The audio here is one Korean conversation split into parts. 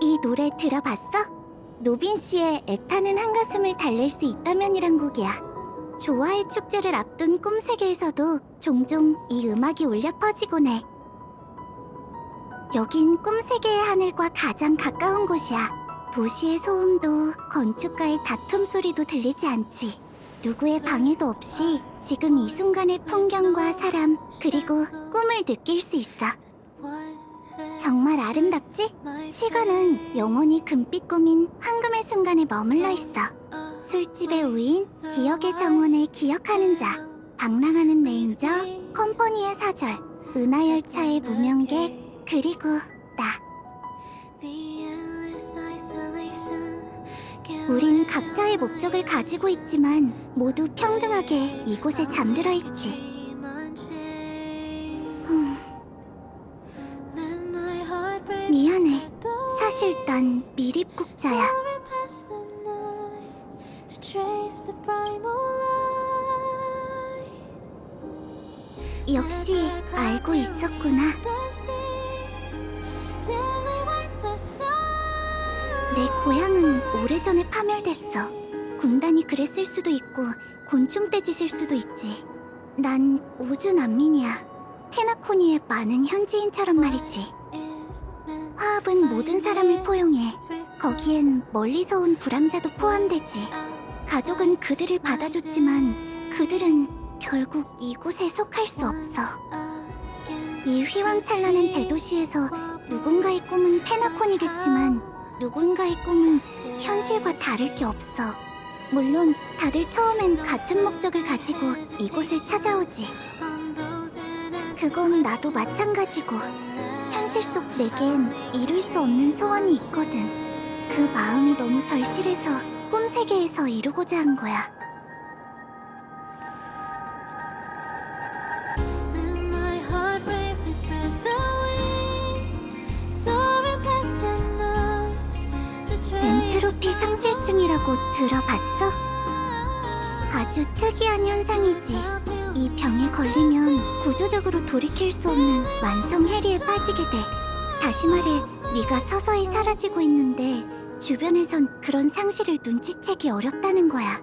이 노래 들어봤어? 노빈 씨의 애타는 한가슴을 달랠 수 있다면이란 곡이야. 조화의 축제를 앞둔 꿈세계에서도 종종 이 음악이 울려 퍼지곤 해. 여긴 꿈세계의 하늘과 가장 가까운 곳이야. 도시의 소음도 건축가의 다툼 소리도 들리지 않지. 누구의 방해도 없이 지금 이 순간의 풍경과 사람 그리고 꿈을 느낄 수 있어. 정말 아름답지? 시간은 영원히 금빛 꿈인 황금의 순간에 머물러 있어. 술집의 우인, 기억의 정원에 기억하는 자, 방랑하는 레인저, 컴퍼니의 사절, 은하열차의 무명객, 그리고 나. 우린 각자의 목적을 가지고 있지만 모두 평등하게 이곳에 잠들어 있지. 사실 난 미립국자야. 역시 알고 있었구나. 내 고향은 오래전에 파멸됐어. 군단이 그랬을 수도 있고 곤충떼짓일 수도 있지. 난 우주 난민이야. 테나코니의 많은 현지인처럼 말이지. 화합은 모든 사람을 포용해. 거기엔 멀리서 온 불황자도 포함되지. 가족은 그들을 받아줬지만 그들은 결국 이곳에 속할 수 없어. 이 휘황찬란한 대도시에서 누군가의 꿈은 페나콘이겠지만 누군가의 꿈은 현실과 다를 게 없어. 물론 다들 처음엔 같은 목적을 가지고 이곳을 찾아오지. 그건 나도 마찬가지고 현 실속 내겐 이룰 수 없는 소원이 있거든. 그 마음이 너무 절실해서 꿈 세계에서 이루고자 한 거야. 엔트로피 상실증이라고 들어봤어? 아주 특이한 현상이지. 이 병에 걸리면 구조적으로 돌이킬 수 없는 만성 해리에 빠지게 돼. 다시 말해, 네가 서서히 사라지고 있는데 주변에선 그런 상실을 눈치채기 어렵다는 거야.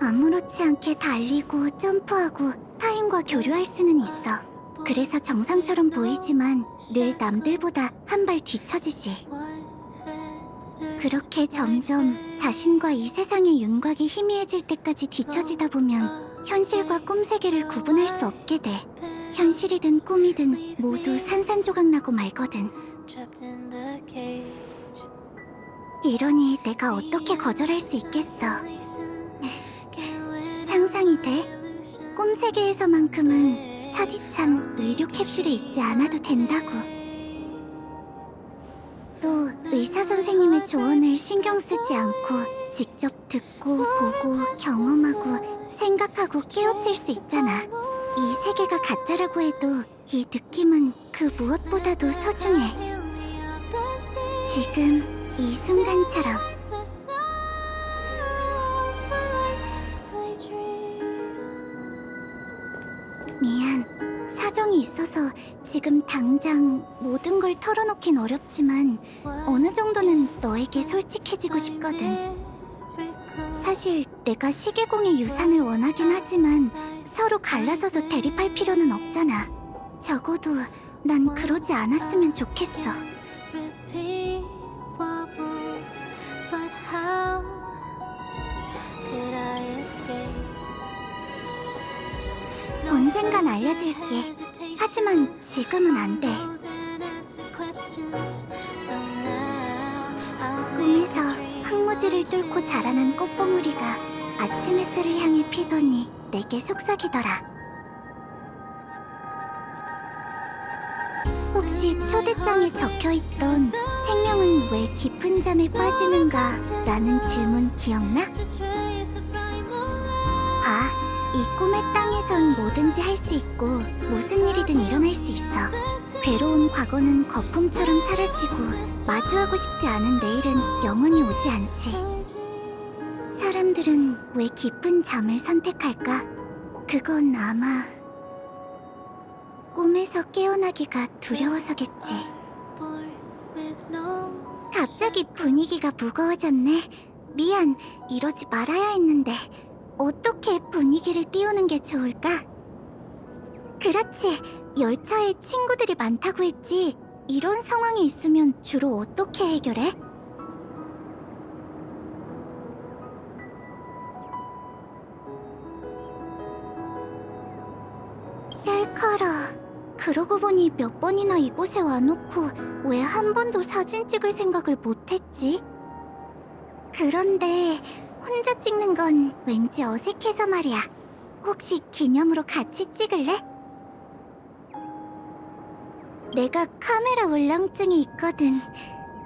아무렇지 않게 달리고 점프하고 타인과 교류할 수는 있어. 그래서 정상처럼 보이지만 늘 남들보다 한 발 뒤처지지. 그렇게 점점 자신과 이 세상의 윤곽이 희미해질 때까지 뒤처지다 보면 현실과 꿈 세계를 구분할 수 없게 돼. 현실이든 꿈이든 모두 산산조각 나고 말거든. 이러니 내가 어떻게 거절할 수 있겠어. 상상이 돼. 꿈 세계에서만큼은 차디찬 의료 캡슐에 있지 않아도 된다고. 또 의사 선생님의 조언을 신경 쓰지 않고 직접 듣고 보고 경험하고 생각하고 깨우칠 수 있잖아. 이 세계가 가짜라고 해도 이 느낌은 그 무엇보다도 소중해. 지금 이 순간처럼. 미안. 사정이 있어서 지금 당장 모든 걸 털어놓긴 어렵지만 어느 정도는 너에게 솔직해지고 싶거든. 사실 내가 시계공의 유산을 원하긴 하지만 서로 갈라서서 대립할 필요는 없잖아. 적어도 난 그러지 않았으면 좋겠어. 언젠간 알려줄게. 하지만 지금은 안 돼. 꿈에서 황무지를 뚫고 자라난 꽃봉우리가 아침 햇살을 향해 피더니 내게 속삭이더라. 혹시 초대장에 적혀있던 생명은 왜 깊은 잠에 빠지는가? 라는 질문 기억나? 봐, 이 꿈의 땅에선 있고 무슨 일이든 일어날 수 있어. 괴로운 과거는 거품처럼 사라지고 마주하고 싶지 않은 내일은 영원히 오지 않지. 사람들은 왜 깊은 잠을 선택할까? 그건 아마 꿈에서 깨어나기가 두려워서겠지. 갑자기 분위기가 무거워졌네. 미안, 이러지 말아야 했는데. 어떻게 분위기를 띄우는 게 좋을까? 그렇지, 열차에 친구들이 많다고 했지. 이런 상황이 있으면 주로 어떻게 해결해? 셀카라. 그러고 보니 몇 번이나 이곳에 와놓고 왜 한 번도 사진 찍을 생각을 못했지? 그런데 혼자 찍는 건 왠지 어색해서 말이야. 혹시 기념으로 같이 찍을래? 내가 카메라 울렁증이 있거든.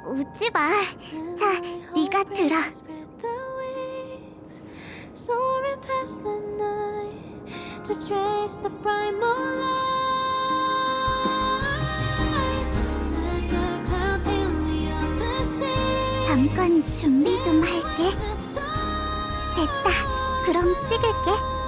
웃지 마. 자, 네가 들어. 잠깐 준비 좀 할게. 됐다. 그럼 찍을게.